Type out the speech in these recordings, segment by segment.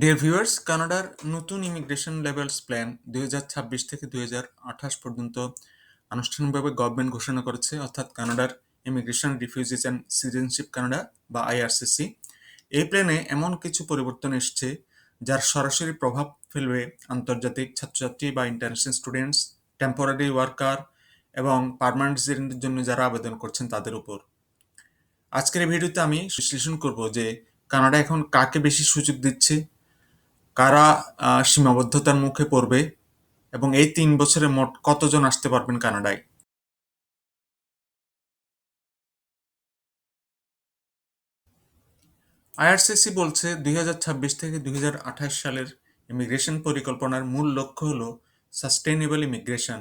Dear viewers কানাডার নতুন immigration levels plan দুই হাজার ছাব্বিশ থেকে দুই হাজার আঠাশ পর্যন্ত আনুষ্ঠানিকভাবে গভর্নমেন্ট ঘোষণা করেছে, অর্থাৎ কানাডার immigration refugees and citizenship Canada বা আইআরসিসি এই প্ল্যানে এমন কিছু পরিবর্তন এসছে যার সরাসরি প্রভাব ফেলবে আন্তর্জাতিক ছাত্রছাত্রী বা ইন্টারন্যাশনাল স্টুডেন্টস টেম্পোরারি ওয়ার্কার এবং পারমানেন্ট রেসিডেন্টের জন্য যারা আবেদন করছেন তাদের উপর। আজকের ভিডিওতে আমি বিশ্লেষণ করব যে কানাডা এখন কাকে বেশি সুযোগ দিচ্ছে কারা সীমাবদ্ধতার মুখে পড়বে এবং এই তিন বছরে মোট কতজন আসতে পারবেন কানাডায়? আইআরসিসি বলছে দুই হাজার ছাব্বিশ থেকে দুই হাজার আঠাশ সালের ইমিগ্রেশন পরিকল্পনার মূল লক্ষ্য হল সাস্টেনেবল ইমিগ্রেশন।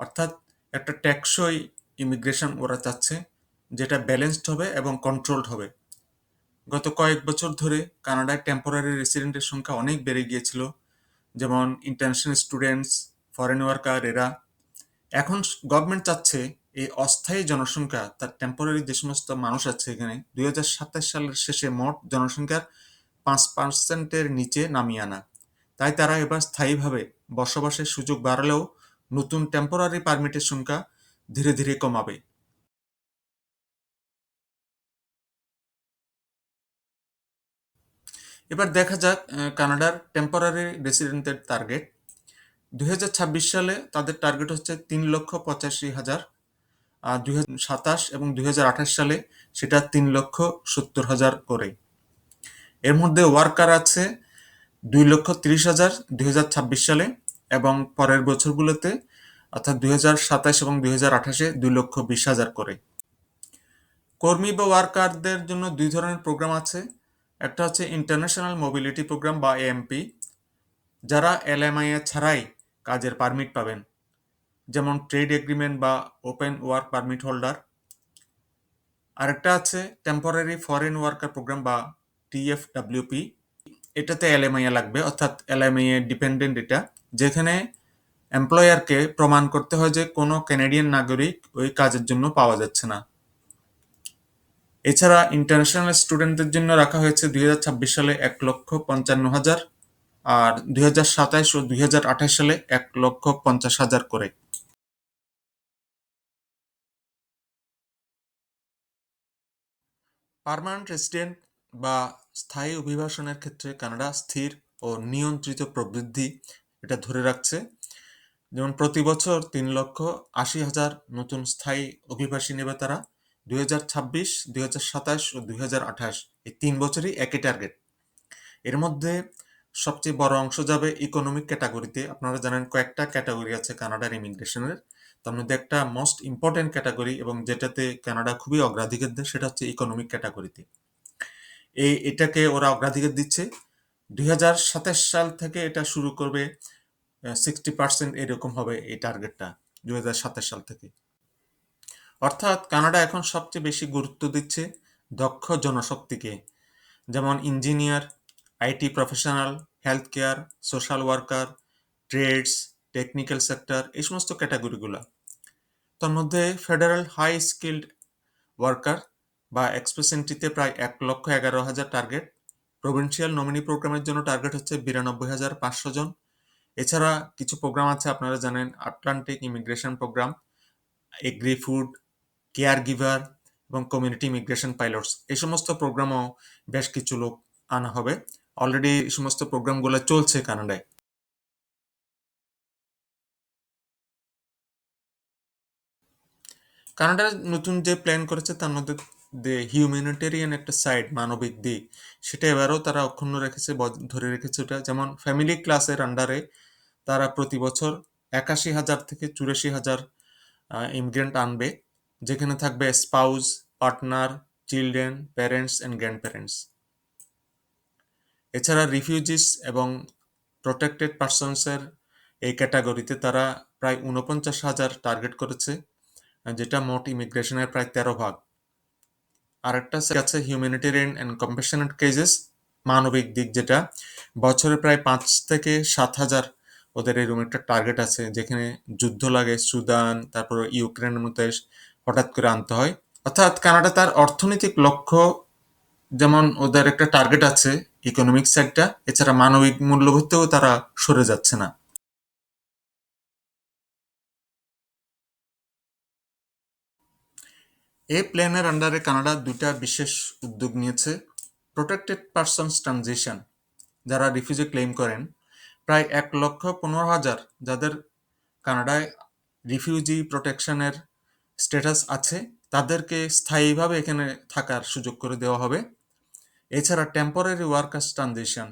অর্থাৎ একটা ট্যাক্সই ইমিগ্রেশন ওরা চাচ্ছে, যেটা ব্যালেন্সড হবে এবং কন্ট্রোলড হবে। গত কয়েক বছর ধরে কানাডায় টেম্পোরারি রেসিডেন্টের সংখ্যা অনেক বেড়ে গিয়েছিল, যেমন ইন্টারন্যাশনাল স্টুডেন্টস ফরেন ওয়ার্কার এরা। এখন গভর্নমেন্ট চাচ্ছে এই অস্থায়ী জনসংখ্যা, তার টেম্পোরারি যে সমস্ত মানুষ আছে এখানে, দুই হাজার সাতাশ সালের শেষে মোট জনসংখ্যার পাঁচ পার্সেন্টের নিচে নামিয়ে আনা। তাই তারা এবার স্থায়ীভাবে বসবাসের সুযোগ বাড়ালেও নতুন টেম্পোরারি পারমিটের সংখ্যা ধীরে ধীরে কমাবে। এবার দেখা যাক কানাডার টেম্পোরারি রেসিডেন্টের টার্গেট দুই হাজার ছাব্বিশ সালে তাদের টার্গেট হচ্ছে তিন লক্ষ পঁচাশি হাজার, আর দুই এবং দুই হাজার আঠাশ সালে সেটা তিন লক্ষ সত্তর হাজার করে এর মধ্যে ওয়ার্কার আছে দুই লক্ষ তিরিশ হাজার দুই সালে এবং পরের বছরগুলোতে, অর্থাৎ দুই এবং দুই হাজার আঠাশে দুই লক্ষ বিশ হাজার করে। কর্মী বা ওয়ার্কারদের জন্য দুই ধরনের প্রোগ্রাম আছে। একটা হচ্ছে ইন্টারন্যাশনাল মোবিলিটি প্রোগ্রাম বা এএমপি যারা এলএমআইএ ছাড়াই কাজের পারমিট পাবেন। যেমন ট্রেড এগ্রিমেন্ট বা ওপেন ওয়ার্ক পারমিট হোল্ডার আরেকটা আছে টেম্পোরারি ফরেন ওয়ার্কার প্রোগ্রাম বা টিএফডাব্লিউপি এটাতে এলএমআইএ লাগবে, অর্থাৎ এলএমআইএ ডিপেন্ডেন্ট এটা। যেখানে এমপ্লয়ারকে প্রমাণ করতে হয় যে কোনো ক্যানাডিয়ান নাগরিক ওই কাজের জন্য পাওয়া যাচ্ছে না। এছাড়া ইন্টারন্যাশনাল স্টুডেন্টদের জন্য রাখা হয়েছে দুই হাজার ছাব্বিশ সালে এক লক্ষ পঞ্চান্ন হাজার আর দুই হাজার সাতাশ ও দুই হাজার আঠাশ সালে এক লক্ষ পঞ্চাশ হাজার করে। পারমানেন্ট রেসিডেন্ট বা স্থায়ী অভিবাসনের ক্ষেত্রে কানাডা স্থির ও নিয়ন্ত্রিত প্রবৃদ্ধি এটা ধরে রাখছে। যেমন প্রতি বছর তিন লক্ষ আশি হাজার নতুন স্থায়ী অভিবাসী নেবে তারা। দুই হাজার ছাব্বিশ, দুই হাজার সাতাশ ও দুই হাজার আঠাশ এই তিন বছরই একই টার্গেট এর মধ্যে সবচেয়ে বড় অংশ যাবে ইকোনমিক ক্যাটাগরিতে আপনারা জানেন কয়েকটা ক্যাটাগরি আছে কানাডার ইমিগ্রেশনের তার মধ্যে একটা মোস্ট ইম্পর্টেন্ট ক্যাটাগরি এবং যেটাতে কানাডা খুবই অগ্রাধিকার দেয়, সেটা হচ্ছে ইকোনমিক ক্যাটাগরিতে এই এটাকে ওরা অগ্রাধিকার দিচ্ছে। দুই হাজার সাতাশ সাল থেকে এটা শুরু করবে সিক্সটি পার্সেন্ট এরকম হবে এই টার্গেটটা দুই হাজার সাতাশ সাল থেকে। অর্থাৎ কানাডা এখন সবচেয়ে বেশি গুরুত্ব দিচ্ছে দক্ষ জনশক্তিকে, যেমন engineer, IT professional health care social worker, trades, technical sector, এই সমস্ত ক্যাটাগরিগুলো। তার মধ্যে ফেডারেল হাই স্কিল্ড ওয়ার্কার বা এক্সপ্রেসেন্টিতে প্রায় এক লক্ষ এগারো হাজার টার্গেট। প্রভিন্সিয়াল নমিনি প্রোগ্রামের জন্য টার্গেট হচ্ছে বিরানব্বই হাজার পাঁচশো জন। এছাড়া কিছু প্রোগ্রাম আছে, আপনারা জানেন, Atlantic immigration program, agri food care giver এবং কমিউনিটি ইমিগ্রেশন পাইলটস। এই সমস্ত প্রোগ্রামও বেশ কিছু লোক আনা হবে। অলরেডি এই সমস্ত প্রোগ্রামগুলো চলছে কানাডায়। কানাডার নতুন যে প্ল্যান করেছে, তার মধ্যে যে হিউম্যানিটেরিয়ান একটা সাইড মানবিক দিক। সেটা এবারও তারা অক্ষুণ্ণ রেখেছে ধরে রেখেছে ওটা। যেমন ফ্যামিলি ক্লাসের আন্ডারে তারা প্রতি বছর একাশি হাজার থেকে চুরাশি হাজার ইমিগ্রেন্ট আনবে। যেখানে থাকবে spouse partner children parents and grandparents এছাড়া রিফিউজিস এবং প্রোটেক্টেড পার্সনসের এই ক্যাটাগরিতে তারা প্রায় উনপঞ্চাশ হাজার টার্গেট করেছে, যেটা মোট ইমিগ্রেশনের প্রায় তেরো ভাগ। আরেকটা আছে হিউম্যানিটেরিয়ান অ্যান্ড কম্পেশনেট কেজেস মানবিক দিক যেটা। বছরে প্রায় পাঁচ থেকে সাত হাজার ওদের এরকম একটা টার্গেট আছে, যেখানে যুদ্ধ লাগে, সুদান, তারপর ইউক্রেনের মধ্যে হঠাৎ করে আনতে হয়। অর্থাৎ কানাডা তার অর্থনৈতিক লক্ষ্য, যেমন ওদের একটা টার্গেট আছে ইকোনমিক সাইডটা এছাড়া মানবিক মূল্যবোধেও তারা সরে যাচ্ছে না। এই প্ল্যানের আন্ডারে কানাডা দুইটা বিশেষ উদ্যোগ নিয়েছে। প্রোটেক্টেড পার্সনস ট্রানজিশন যারা রিফিউজি ক্লেম করেন, প্রায় এক লক্ষ পনেরো হাজার যাদের কানাডায় রিফিউজি প্রোটেকশনের স্ট্যাটাস আছে, তাদেরকে স্থায়ীভাবে এখানে থাকার সুযোগ করে দেওয়া হবে। এছাড়া টেম্পোরারি ওয়ার্কার্স ট্রানজিশন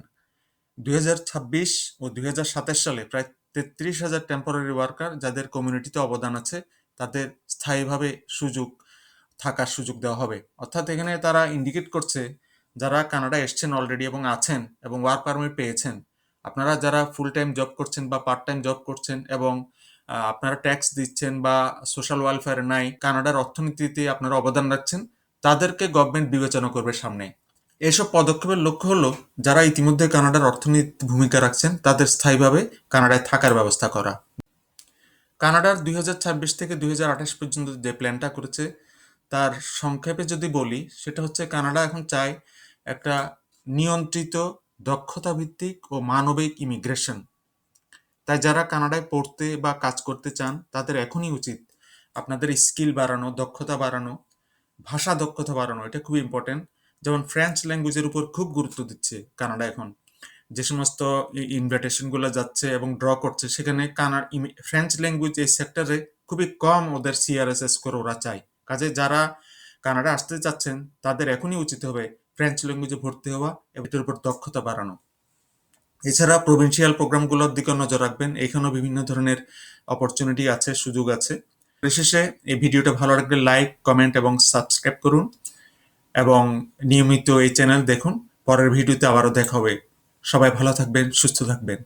দুই হাজার ছাব্বিশ ও দুই হাজার সাতাশ সালে প্রায় তেত্রিশ হাজার টেম্পোরারি ওয়ার্কার যাদের কমিউনিটিতে অবদান আছে, তাদের স্থায়ীভাবে সুযোগ, থাকার সুযোগ দেওয়া হবে। অর্থাৎ এখানে তারা ইন্ডিকেট করছে, যারা কানাডা এসছেন অলরেডি এবং আছেন এবং ওয়ার্ক পারমিট পেয়েছেন। আপনারা যারা ফুল টাইম জব করছেন বা পার্ট টাইম জব করছেন এবং আপনারা ট্যাক্স দিচ্ছেন বা সোশ্যাল ওয়েলফেয়ার নাই, কানাডার অর্থনীতিতে আপনারা অবদান রাখছেন, তাদেরকে গভর্নমেন্ট বিবেচনা করবে সামনে। এসব পদক্ষেপের লক্ষ্য হলো, যারা ইতিমধ্যে কানাডার অর্থনীতি ভূমিকা রাখছেন, তাদের স্থায়ীভাবে কানাডায় থাকার ব্যবস্থা করা। কানাডার দুই হাজার ছাব্বিশ থেকে দুই হাজার আঠাশ পর্যন্ত যে প্ল্যানটা করেছে, তার সংক্ষেপে যদি বলি, সেটা হচ্ছে কানাডা এখন চায় একটা নিয়ন্ত্রিত দক্ষতা ভিত্তিক ও মানবিক ইমিগ্রেশন তাই যারা কানাডায় পড়তে বা কাজ করতে চান, তাদের এখনই উচিত আপনাদের স্কিল বাড়ানো, দক্ষতা বাড়ানো, ভাষা দক্ষতা বাড়ানো। এটা খুব ইম্পর্টেন্ট যেমন ফ্রেঞ্চ ল্যাঙ্গুয়েজের উপর খুব গুরুত্ব দিচ্ছে কানাডা এখন। যে সমস্ত ইনভিটেশনগুলো যাচ্ছে এবং ড্র করছে, সেখানে কানাড ফ্রেঞ্চ ল্যাঙ্গুয়েজ এই সেক্টরে খুবই কম ওদের সিআরএসএস করে ওরা চায়। কাজে যারা কানাডা আসতে চাচ্ছেন, তাদের এখনই উচিত হবে ফ্রেঞ্চ ল্যাঙ্গুয়েজে ভর্তি হওয়া এবং এটার উপর দক্ষতা বাড়ানো। এছাড়া প্রভিন্সিয়াল প্রোগ্রামগুলোর দিকে নজর রাখবেন। এখানেও বিভিন্ন ধরনের অপরচুনিটি আছে, সুযোগ আছে। বিশেষে এই ভিডিওটা ভালো লাগলে লাইক কমেন্ট এবং সাবস্ক্রাইব করুন এবং নিয়মিত এই চ্যানেল দেখুন। পরের ভিডিওতে আবারও দেখা হবে। সবাই ভালো থাকবেন, সুস্থ থাকবেন।